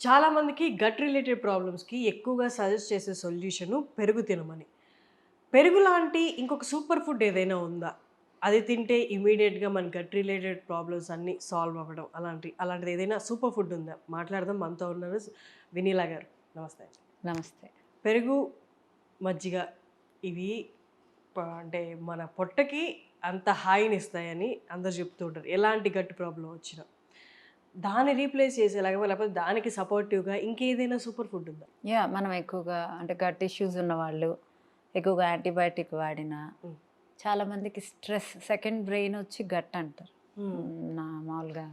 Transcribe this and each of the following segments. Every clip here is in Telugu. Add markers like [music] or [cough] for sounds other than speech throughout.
చాలామందికి గట్ రిలేటెడ్ ప్రాబ్లమ్స్కి ఎక్కువగా సజెస్ట్ చేసే సొల్యూషను పెరుగు తినమని. పెరుగు లాంటి ఇంకొక సూపర్ ఫుడ్ ఏదైనా ఉందా? అది తింటే ఇమీడియట్గా మన గట్ రిలేటెడ్ ప్రాబ్లమ్స్ అన్నీ సాల్వ్ అవ్వడం అలాంటి అలాంటిది ఏదైనా సూపర్ ఫుడ్ ఉందా? మాట్లాడదాం. మనతో ఉన్నారు వినీలా గారు. నమస్తే నమస్తే. పెరుగు మజ్జిగ ఇవి అంటే మన పొట్టకి అంత హాయిని ఇస్తాయని అందరు చెప్తూ ఉంటారు. ఎలాంటి గట్టి ప్రాబ్లం వచ్చినా. దాన్ని రీప్లేస్ చేసేలాగా లేకపోతే దానికి సపోర్టివ్గా ఇంకేదైనా సూపర్ ఫుడ్ ఉందా? యా మనం ఎక్కువగా అంటే గట్ ఇష్యూస్ ఉన్న వాళ్ళు ఎక్కువగా యాంటీబయాటిక్ వాడిన Mm. చాలా మందికి స్ట్రెస్ సెకండ్ బ్రెయిన్ వచ్చి గట్ అంటారు. నా మామూలుగా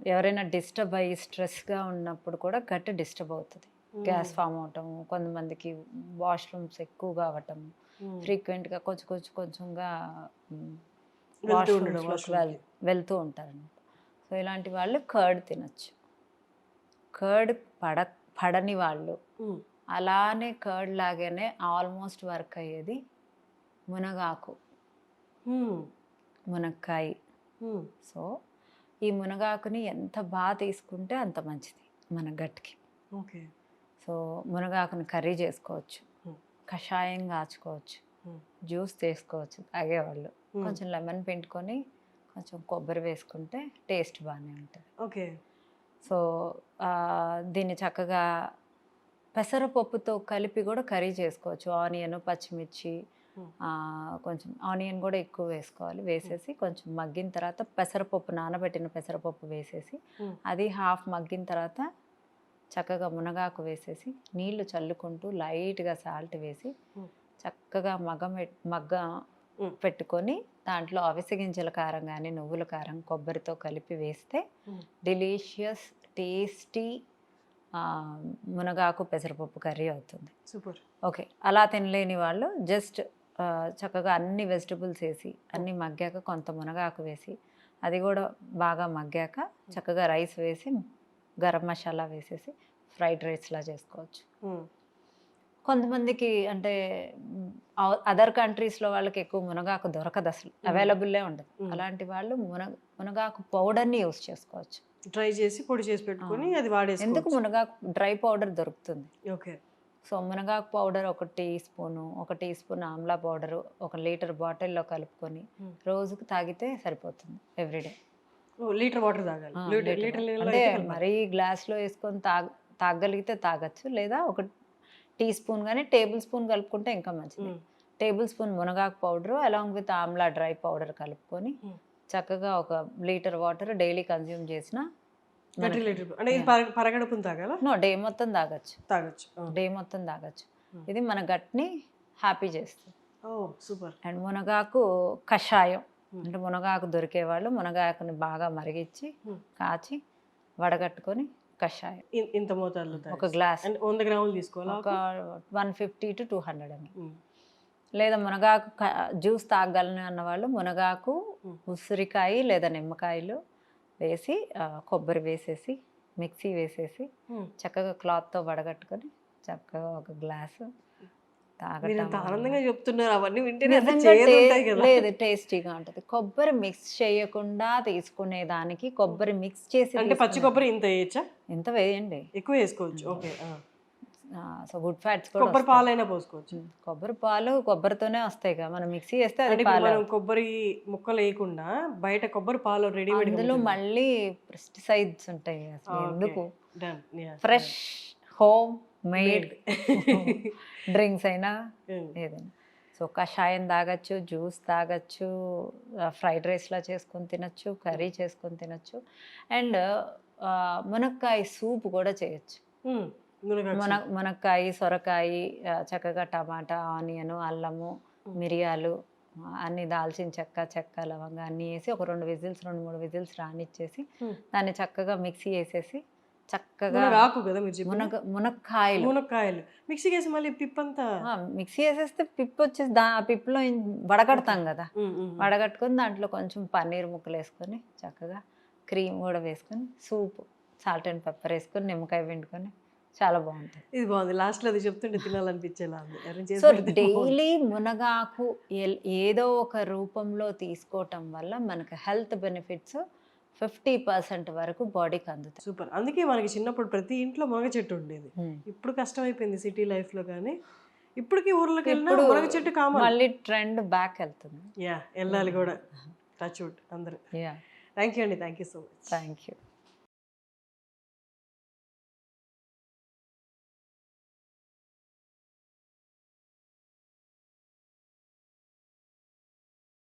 ఎవరైనా డిస్టర్బ్ అయ్యి స్ట్రెస్గా ఉన్నప్పుడు కూడా గట్ డిస్టర్బ్ అవుతుంది. గ్యాస్ ఫామ్ అవటం కొంతమందికి వాష్రూమ్స్ ఎక్కువగా అవ్వటం ఫ్రీక్వెంట్గా కొంచెం కొంచెం కొంచెంగా మ్, వెళ్తూ washrooms సో ఇలాంటి వాళ్ళు కర్డ్ తినచ్చు. కర్డ్ పడ పడని వాళ్ళు. అలానే కర్డ్ లాగానే ఆల్మోస్ట్ వర్క్ అయ్యేది మునగాకు. మునక్కాయ. సో ఈ మునగాకుని ఎంత బాగా తీసుకుంటే అంత మంచిది మన గట్కి ఓకే. సో మునగాకుని కర్రీ చేసుకోవచ్చు. కషాయం కాచుకోవచ్చు. జ్యూస్ తీసుకోవచ్చు తాగేవాళ్ళు కొంచెం లెమన్ పిండుకొని కొంచెం కొబ్బరి వేసుకుంటే టేస్ట్ బాగానే ఉంటుంది ఓకే సో దీన్ని చక్కగా పెసరపప్పుతో కలిపి కూడా కర్రీ చేసుకోవచ్చు ఆనియన్ పచ్చిమిర్చి కొంచెం ఆనియన్ కూడా ఎక్కువ వేసుకోవాలి వేసేసి కొంచెం మగ్గిన తర్వాత పెసరపప్పు నానబెట్టిన పెసరపప్పు వేసేసి. అది హాఫ్ మగ్గిన తర్వాత చక్కగా మునగాకు వేసేసి నీళ్ళు చల్లుకుంటూ లైట్గా సాల్ట్ వేసి. చక్కగా మగ్గ మగ్గ. పెట్టుకొని దాంట్లో అవిసె గింజల కారం కానీ నువ్వుల కారం కొబ్బరితో కలిపి వేస్తే. డెలీషియస్ టేస్టీ మునగాకు పెసరపప్పు కర్రీ అవుతుంది. సూపర్. ఓకే. అలా తినలేని వాళ్ళు జస్ట్ చక్కగా అన్ని వెజిటబుల్స్ వేసి అన్ని మగ్గాక కొంత మునగాకు వేసి అది కూడా బాగా మగ్గాక చక్కగా రైస్ వేసి గరం మసాలా వేసేసి ఫ్రైడ్ రైస్లా చేసుకోవచ్చు. కొంతమందికి అంటే అదర్ కంట్రీస్లో వాళ్ళకి ఎక్కువ మునగాకు దొరకదు అసలు. అవైలబుల్లే ఉండదు. అలాంటి వాళ్ళు మునగ మునగాకు పౌడర్ని యూస్ చేసుకోవచ్చు. ట్రై చేసి పొడి చేసి పెట్టుకొని. అది వాడేసి ఎందుకు మునగాకు డ్రై పౌడర్ దొరుకుతుంది? ఓకే. సో మునగాకు పౌడర్ ఒక టీ స్పూను ఒక టీ స్పూన్ ఆమ్లా పౌడర్ ఒక లీటర్ బాటిల్లో కలుపుకొని. రోజుకు తాగితే సరిపోతుంది ఎవ్రీడే లీటర్ వాటర్ తాగాలి. లీటర్ అంటే మరీ గ్లాస్లో వేసుకొని తాగ తాగగలిగితే తాగొచ్చు లేదా ఒక టీ స్పూన్ కానీ టేబుల్ స్పూన్ కలుపుకుంటే ఇంకా మంచిది. టేబుల్ స్పూన్ మునగాకు powder along with amla dry powder కలుపుకొని. చక్కగా ఒక లీటర్ వాటర్ డైలీ కన్జ్యూమ్ చేసిన పరగడుపుని తాగాలా? నో డే మొత్తం తాగొచ్చు. తాగొచ్చు. డే మొత్తం తాగొచ్చు. ఇది మన గట్ని హ్యాపీ చేస్తుంది. సూపర్. అండ్ మునగాకు కషాయం. అంటే మునగాకు దొరికే వాళ్ళు మునగాకుని బాగా మరిగించి. కాచి వడగట్టుకొని కషాయం ఇంత మోతాదులో. ఒక గ్లాస్ అంటే వంద గ్రాములు తీసుకోవాలా ఒక one fifty to two hundred um. లేదా మునగాకు జ్యూస్ తాగలను అన్న వాళ్ళు మునగాకు. ఉసిరికాయ లేదా నిమ్మకాయలు వేసి కొబ్బరి వేసేసి మిక్సీ వేసేసి. చక్కగా క్లాత్తో వడగట్టుకొని చక్కగా ఒక గ్లాసు తాగటం ఆనందంగా చెప్తున్నారు. అవన్నీ వింటేనే అంత నిజంగా చేదు టే- ఉంటాయి కదా. లేదు టేస్టీగా ఉంటుంది. కొబ్బరి మిక్స్ చేయకుండా తీసుకునే దానికి కొబ్బరి మిక్స్ చేసి అంటే పచ్చి కొబ్బరి ఇంత వేయచ్చా? ఎంత వేయండి. ఎక్కువ వేసుకోవచ్చు. ఓకే. సో గుడ్ ఫ్యాట్స్ కొబ్బరి వస్తాయి. పాలైనా పోసుకోవచ్చు. కొబ్బరి పాలు కొబ్బరితోనే వస్తాయి కదా. మనం మిక్సీ చేస్తే అది పాలు. మనం కొబ్బరి ముక్కలు వేయకుండా బయట కొబ్బరి పాలు రెడీమేడ్ అందులో మళ్ళీ పెస్టిసైడ్స్ ఉంటాయి అసలు. ఎందుకు? ఫ్రెష్ హోమ్ మేడ్ డ్రింక్స్ [laughs] అయినా ఏదైనా. సో కషాయం తాగొచ్చు జ్యూస్ తాగొచ్చు ఫ్రైడ్ రైస్లా చేసుకొని తినచ్చు కర్రీ చేసుకొని తినచ్చు. అండ్ మునక్కాయ సూప్ కూడా చేయొచ్చు. మున మునక్కాయ సొరకాయ చక్కగా టమాటా ఆనియన్ అల్లము మిరియాలు అన్ని దాల్చిన చెక్క చెక్క లవంగా అన్నీ వేసి ఒక రెండు విజిల్స్ రెండు మూడు విజిల్స్ రానిచ్చేసి Hmm. దాన్ని చక్కగా మిక్సీ వేసేసి చక్కగా మునగాకు కదా మీరు మునగ మునక్కాయలు. మునక్కాయలు. మిక్సీ వేసి మళ్ళీ పిప్పంతా మిక్సీ వేసేస్తే పిప్పు వచ్చేసి దా ఆ పిప్పులో వడగడతాం కదా. వడగట్టుకొని దాంట్లో కొంచెం పన్నీర్ ముక్కలు వేసుకొని చక్కగా క్రీమ్ కూడా వేసుకొని సూప్ సాల్ట్ అండ్ పెప్పర్ వేసుకొని నిమ్మకాయ పిండుకొని చాలా బాగుంటుంది. ఇది బాగుంది. లాస్ట్లో అది చెప్తుంటే తినాలనిపించేలా ఉంది. చేసి సో. డైలీ మునగాకు ఏదో ఒక రూపంలో తీసుకోవటం వల్ల మనకు హెల్త్ బెనిఫిట్స్ ఫిఫ్టీ పర్సెంట్ వరకు బాడీకి అందుతాయి. సూపర్. అందుకే మనకి చిన్నప్పుడు ప్రతి ఇంట్లో మునగ చెట్టు ఉండేది. ఇప్పుడు కష్టమైపోయింది సిటీ లైఫ్లో కానీ ఇప్పటికి ఊర్లోకి వెళ్ళినా మునగ చెట్టు కామన్. మళ్ళీ ట్రెండ్ బ్యాక్ వెళ్తుంది. యా వెళ్ళాలి కూడా. టచ్ వుడ్ అందరూ. యా. థ్యాంక్ యూ అండి. Thank you so much. Thank you